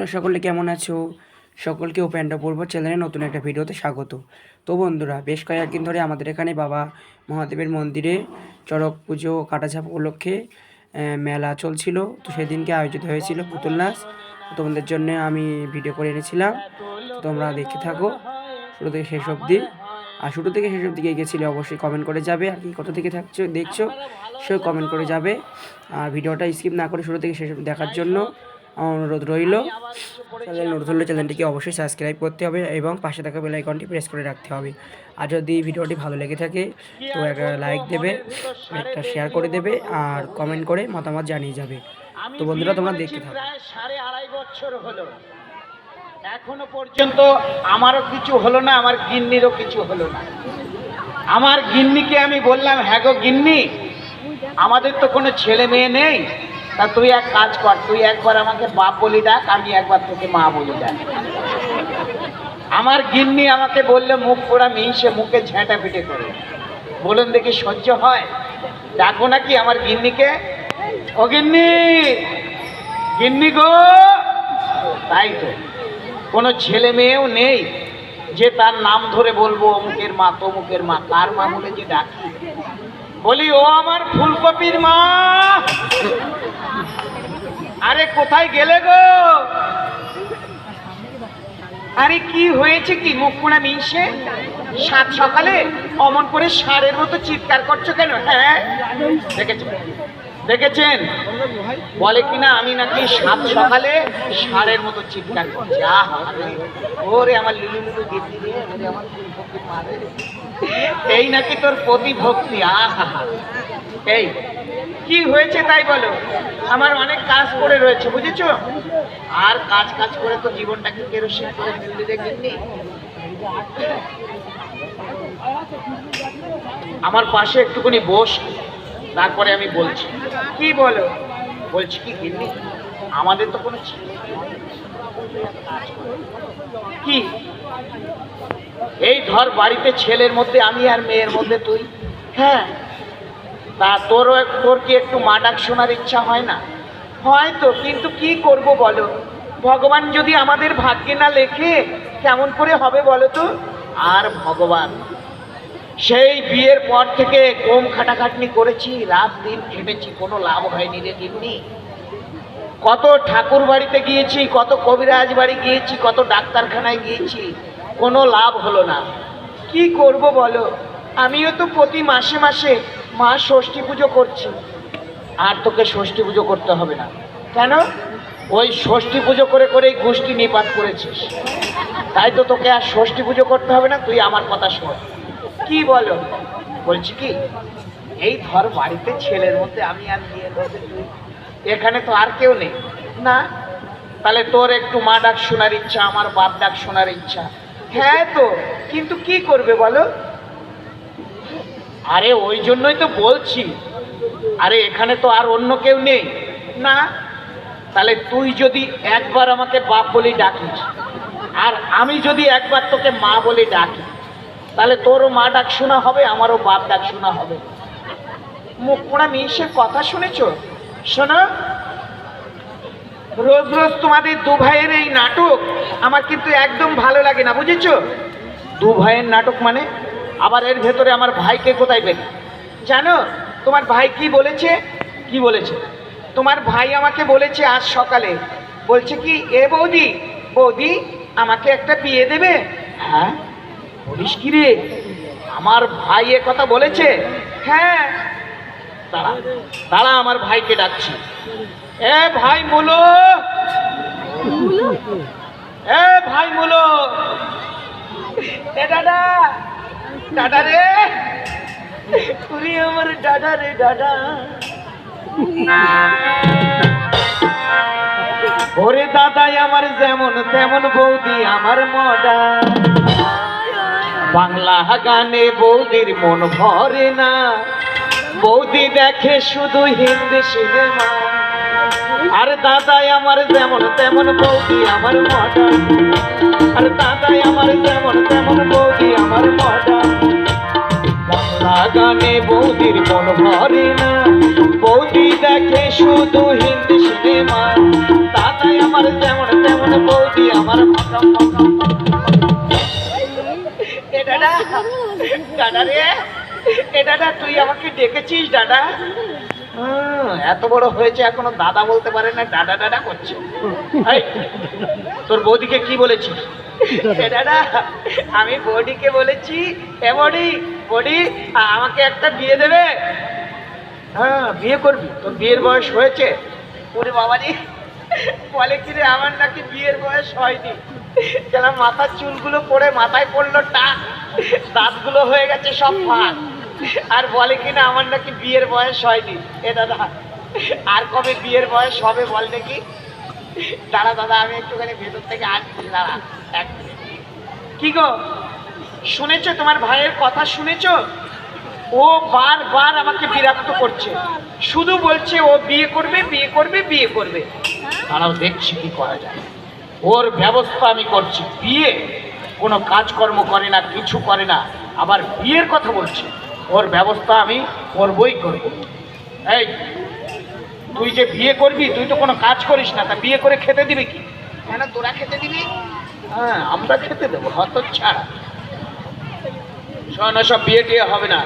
বন্ধুরা সকলে কেমন আছো? সকলকে ওপেনটা পূর্ব চ্যানেলে নতুন একটা ভিডিওতে স্বাগত। তো বন্ধুরা, বেশ কয়েকদিন ধরে আমাদের এখানে বাবা মহাদেবের মন্দিরে চড়ক পুজো কাটাঝাপ উপলক্ষে মেলা চলছিল। তো সেদিনকে আয়োজিত হয়েছিল পুতুল নাচ। তোমাদের জন্য আমি ভিডিও করে এনেছিলাম। তোমরা দেখে থাকো। শুরু থেকে শেষ অবধি। আর শুরু থেকে শেষ অবধি গেছিলে অবশ্যই কমেন্ট করে যাবে। আর কি কোথা থেকে থাকছো, দেখছ সে কমেন্ট করে যাবে। আর ভিডিওটা স্কিপ না করে শুরু থেকে শেষ দেখার জন্য অনুরোধ রইল। চ্যানেল নতুন হলে চ্যানেলটিকে অবশ্যই সাবস্ক্রাইব করতে হবে এবং পাশে থাকা বেল আইকনটি প্রেস করে রাখতে হবে। আর যদি ভিডিওটি ভালো লেগে থাকে তো একটা লাইক দেবে একটা শেয়ার করে দেবে আর কমেন্ট করে মতামত জানিয়ে যাবে। তো বন্ধুরা তোমরা দেখতে থাকো। সাড়ে আড়াই বছর হলো। এখনও পর্যন্ত আমারও কিছু হলো না আমার গিন্নিরও কিছু হলো না। আমার গিন্নিকে আমি বললাম হ্যাঁ গো গিন্নি আমাদের তো কোনো ছেলে মেয়ে নেই। তা তুই এক কাজ কর, তুই একবার আমাকে বাপ বলি ডাক, আমি একবার তোকে মা বলি ডাক। আমার গিন্নি আমাকে বললে, মুখ পোড়া মিশে মুখে ঝেঁটা পিটে করে। বলুন দেখি সহ্য হয়? ডাকো নাকি আমার গিন্নিকে? ও গিন্নি! গিন্নি গো! তাই তো। কোনো ছেলে মেয়েও নেই যে তার নাম ধরে বলব, অমুকের মা, তমুকের মা, কার মা বলে যে ডাকি? বলি, ও আমার ফুলকপির মা! আরে কোথায় গেলে গো? আরে কি হয়েছে কি? মুখ পোড়া মিশে? সাত সকালে অমন করে সারের মতো চিৎকার করছ কেন? হ্যাঁ? দেখেছেন? দেখেছেন? বলে কিনা আমি নাকি সাত সকালে সারের মতো চিৎকার করছি। ওরে আমার লুলু লুলু ওরে আমার এই নাকি তোর প্রতিভক্তি আহা। এই কি হয়েছে তাই বলো? আমার অনেক কাজ করে রয়েছে, বুঝেছ? আর কাজ কাজ করে তো জীবনটাকে কেরোসিন করে ফেলতে দেখেননি? আমার পাশে একটুখানি বস, তারপরে আমি বলছি। কি বলো? বলছি কি গিন্নি, আমাদের তো কোনো কি? এই ধর বাড়িতে ছেলের মধ্যে, আমি আর মেয়ের মধ্যে তুই। হ্যাঁ তা তোরও এক- তোর কি একটু মা ডাক শোনার ইচ্ছা হয় না? হয় তো কিন্তু কি করব বলো? ভগবান যদি আমাদের ভাগ্যে না লেখে কেমন করে হবে বলো তো? আর ভগবান সেই বিয়ের পর থেকে কম খাটাখাটনি করেছি রাত দিন খেটেছি কোনো লাভ হয়নি রে দিননি কত ঠাকুর বাড়িতে গিয়েছি কত কবিরাজ বাড়ি গিয়েছি কত ডাক্তারখানায় গিয়েছি কোনো লাভ হলো না। কি করব বলো? আমিও তো প্রতি মাসে মাসে মা ষষ্ঠী পুজো করছি, আর তোকে ষষ্ঠী পুজো করতে হবে না। কেন? ওই ষষ্ঠী পুজো করে করেই গোষ্ঠী নিপাত করেছিস। তাই তো তোকে আর ষষ্ঠী পুজো করতে হবে না, তুই আমার কথা শোন। কি বলো? বলছি কি, এই ধর বাড়িতে ছেলের মধ্যে আমি আর মধ্যে এখানে তো আর কেউ নেই। না? তাহলে তোর একটু মা ডাক শোনার ইচ্ছা, আমার বাপ ডাক শোনার ইচ্ছা। হ্যাঁ তো, কিন্তু কি করবে বলো? আরে ওই জন্যই তো বলছি। আরে এখানে তো আর অন্য কেউ নেই। না, তাহলে তুই যদি একবার আমাকে বাপ বলে ডাকিস, আর আমি যদি একবার তোকে মা বলে ডাকি, তাহলে তোরও মা ডাক শোনা হবে, আমারও বাপ ডাক শোনা হবে। মুখ পোড়া মিশে কথা শুনেছ? শোনো, রোজ রোজ তোমাদের দু ভাইয়ের এই নাটক আমার কিন্তু একদম ভালো লাগে না, বুঝেছ? দু ভাইয়ের নাটক মানে আবার এর ভেতরে আমার ভাইকে কোথায় পেলে? জানো তোমার ভাই কি বলেছে? কি বলেছে? তোমার ভাই আমাকে বলেছে আজ সকালে। বলছে কি এ বৌদি বৌদি আমাকে একটা বিয়ে দেবে? হ্যাঁ? বলিস কি রে? আমার ভাই এ কথা বলেছে? হ্যাঁ। দাঁড়া দাঁড়া আমার ভাইকে ডাকছি। এ ভাই মুলো? এ ভাই মুলো! এ দাদা! দাদা রে। তুই আমার দাদা রে, দাদা। ওরে দাদাই আমার যেমন তেমন বৌদি আমার মডা। বাংলা গানে বৌদির মন ভরে না। বৌদি দেখে শুধু হিন্দি সিনেমা। আর দাদাই আমার যেমন তেমন বৌদি, আমার মডা আর দাদাই আমার যেমন তেমন বৌদি, আমার মডা বাংলা গানে বৌদির মন ভরে না। বৌদি দেখে শুধু হিন্দি সিনেমা। দাদাই আমার যেমন তেমন বৌদি, আমার ভকম ভকম এ দাদা দাদা রে, এ দাদা, তুই আমাকে ডেকেছিস, দাদা? হুম, এত বড় হয়েছে এখনও দাদা বলতে পারে না দাদা দাদা করছে। তোর বৌদিকে কি বলেছিস? দাদা। আমি বৌদিকে বলেছি এ বৌদি আ- আমাকে একটা বিয়ে দেবে। হ্যাঁ বিয়ে করবি তোর বিয়ের বয়স হয়েছে। ওরে বাবাজি বলে কি রে আমার নাকি বিয়ের বয়স হয়নি। কেন মাথার চুলগুলো পড়ে মাথায় পড়ল টাক দাঁতগুলো হয়ে গেছে সব ফাঁক। আর বলে কিনা আমার নাকি বিয়ের বয়স হয়নি। এ দাদা, আর কবে বিয়ের বয়স হবে বল নাকি দাঁড়া দাদা, আমি একটুখানি ভেতর থেকে আসছি, দাঁড়া, এক কি গো? শুনেছো তোমার ভাইয়ের কথা শুনেছো? ও বারবার আমাকে বিরক্ত করছে। শুধু বলছে ও বিয়ে করবে বিয়ে করবে বিয়ে করবে। তারাও দেখছি কি করা যায়। ওর ব্যবস্থা আমি করছি। বিয়ে কোনো কাজকর্ম করে না, কিছু করে না। আবার বিয়ের কথা বলছে। ওর ব্যবস্থা আমি করবই করব। এই তুই যে বিয়ে করবি তুই তো কোনো কাজ করিস না তা বিয়ে করে খেতে দিবি কি? কেন তোরা খেতে দিবি? হ্যাঁ আমরা খেতে দেবো হত ছাড়া। শোনো সব বিয়ে টিয়ে হবে না।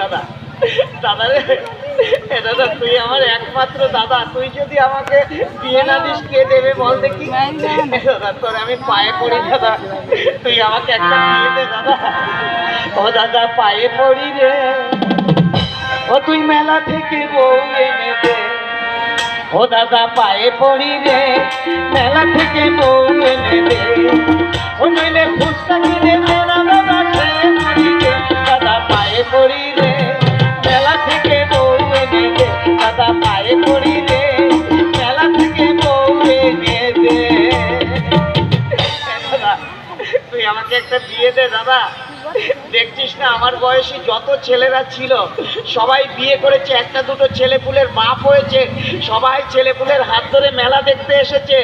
দাদা দাদা রে তুই আমার একমাত্র দাদা। তুই যদি আমাকে বিয়ে না দিস কে দেবে বল দেখি? দাদা তোর আমি পায়ে পড়ি দাদা। তুই আমাকে একটা বিয়ে দে দাদা। ও দাদা পায়ে পড়ি রে। ও তুই মেলা থেকে বউ এনে দে। ও দাদা পায়ে পড়ি রে। মেলা থেকে বউ এনে দে। ও নইলে ফুচকা কিনে দে দাদা পায়ে পড়ি তুই আমাকে একটা বিয়ে দে, দাদা। দেখছিস না, আমার বয়সী যত ছেলেরা ছিল, সবাই বিয়ে করেছে। একটা দুটো ছেলেপুলের বাপ হয়েছে, সবাই ছেলেপুলের হাত ধরে মেলা দেখতে এসেছে।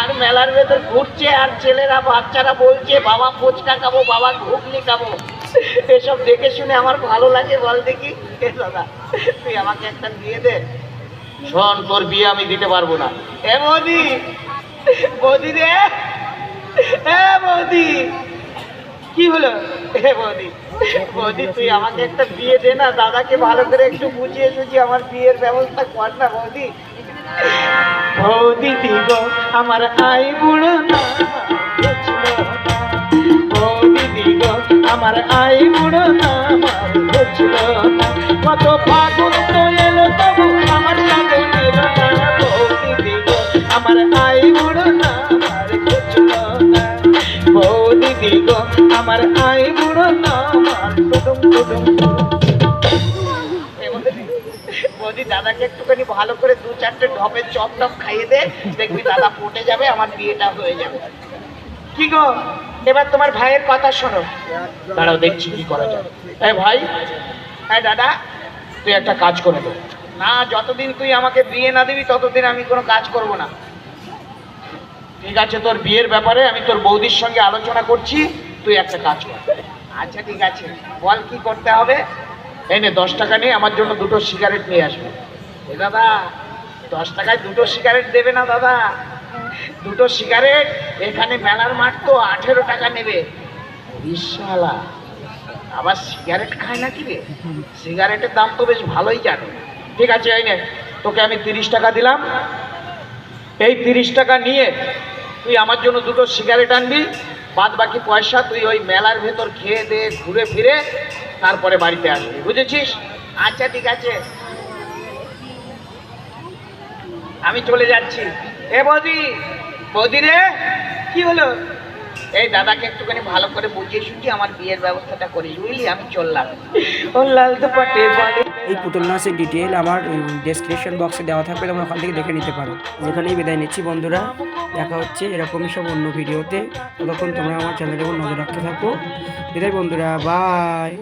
আর মেলার ভেতর ঘুরছে, আর ছেলেরা, বাচ্চারা বলছে, বাবা, ফুচকা খাব, বাবা, ঘুগনি খাব। এসব দেখে শুনে আমার ভালো লাগে, বল দেখি। দাদা, তুই আমাকে একটা বিয়ে দে। শোন, তোর বিয়ে আমি দিতে পারব না। এ রে, এ কি হলো? এ তুই আমাকে একটা বিয়ে দে না, দাদাকে ভালো করে একটু বুঝিয়ে আমার বিয়ের ব্যবস্থা কর না দিব আমার আই বুড়ো না দিব আমার আই বুড়ো না কত দাদাকে একটুখানি ভালো করে দু চারটে ঢপের খাইয়ে দে, দেখবি দাদা পটে যাবে, আমার বিয়েটা হয়ে যাবে। এবার তোমার ভাইয়ের কথা শোনো। দাঁড়াও, দেখছি এই ভাই হ্যাঁ দাদা, তুই একটা কাজ করে না, যতদিন তুই আমাকে বিয়ে না দিবি, ততদিন আমি কোনো কাজ করব না। ঠিক আছে, তোর বিয়ের ব্যাপারে আমি তোর বৌদির সঙ্গে আলোচনা করছি, তুই একটা কাজ কর। আচ্ছা ঠিক আছে। বল, কি করতে হবে? এই নে, দশ টাকা নিয়ে আমার জন্য দুটো সিগারেট নিয়ে আসবে। এ দাদা, দশ টাকায় দুটো সিগারেট দেবে না দাদা? দুটো সিগারেট এখানে মেলার মাঠ তো আঠেরো টাকা নেবে। বিশালা। আবার সিগারেট খায় নাকি রে? সিগারেটের দাম তো বেশ ভালোই জানে। ঠিক আছে, এই নে, তোকে আমি তিরিশ টাকা দিলাম। এই তিরিশ টাকা নিয়ে তুই আমার জন্য দুটো সিগারেট আনবি। বাদ বাকি পয়সা তুই ওই মেলার ভেতর খেয়ে দে, ঘুরে ফিরে, তারপরে বাড়িতে আসবি, বুঝেছিস? আচ্ছা ঠিক আছে। আমি চলে যাচ্ছি। এ বৌদি বৌদি রে, কি হলো? এই দাদাকে একটুখানি ভালো করে বুঝিয়ে শুনছি আমার বিয়ের ব্যবস্থাটা করিস বুঝলি? আমি চললাম। ও লাল তো পাটে এই পুতুল নাচের ডিটেল আমার ডেসক্রিপশন বক্সে দেওয়া থাকবে তোমরা ওখান থেকে দেখে নিতে পারো। যেখানেই বিদায় নিচ্ছি বন্ধুরা দেখা হচ্ছে এরকমই সব অন্য ভিডিওতে ততক্ষণ তোমরা আমার চ্যানেলের উপর নজর রাখতে থাকো। বিদায় বন্ধুরা বাই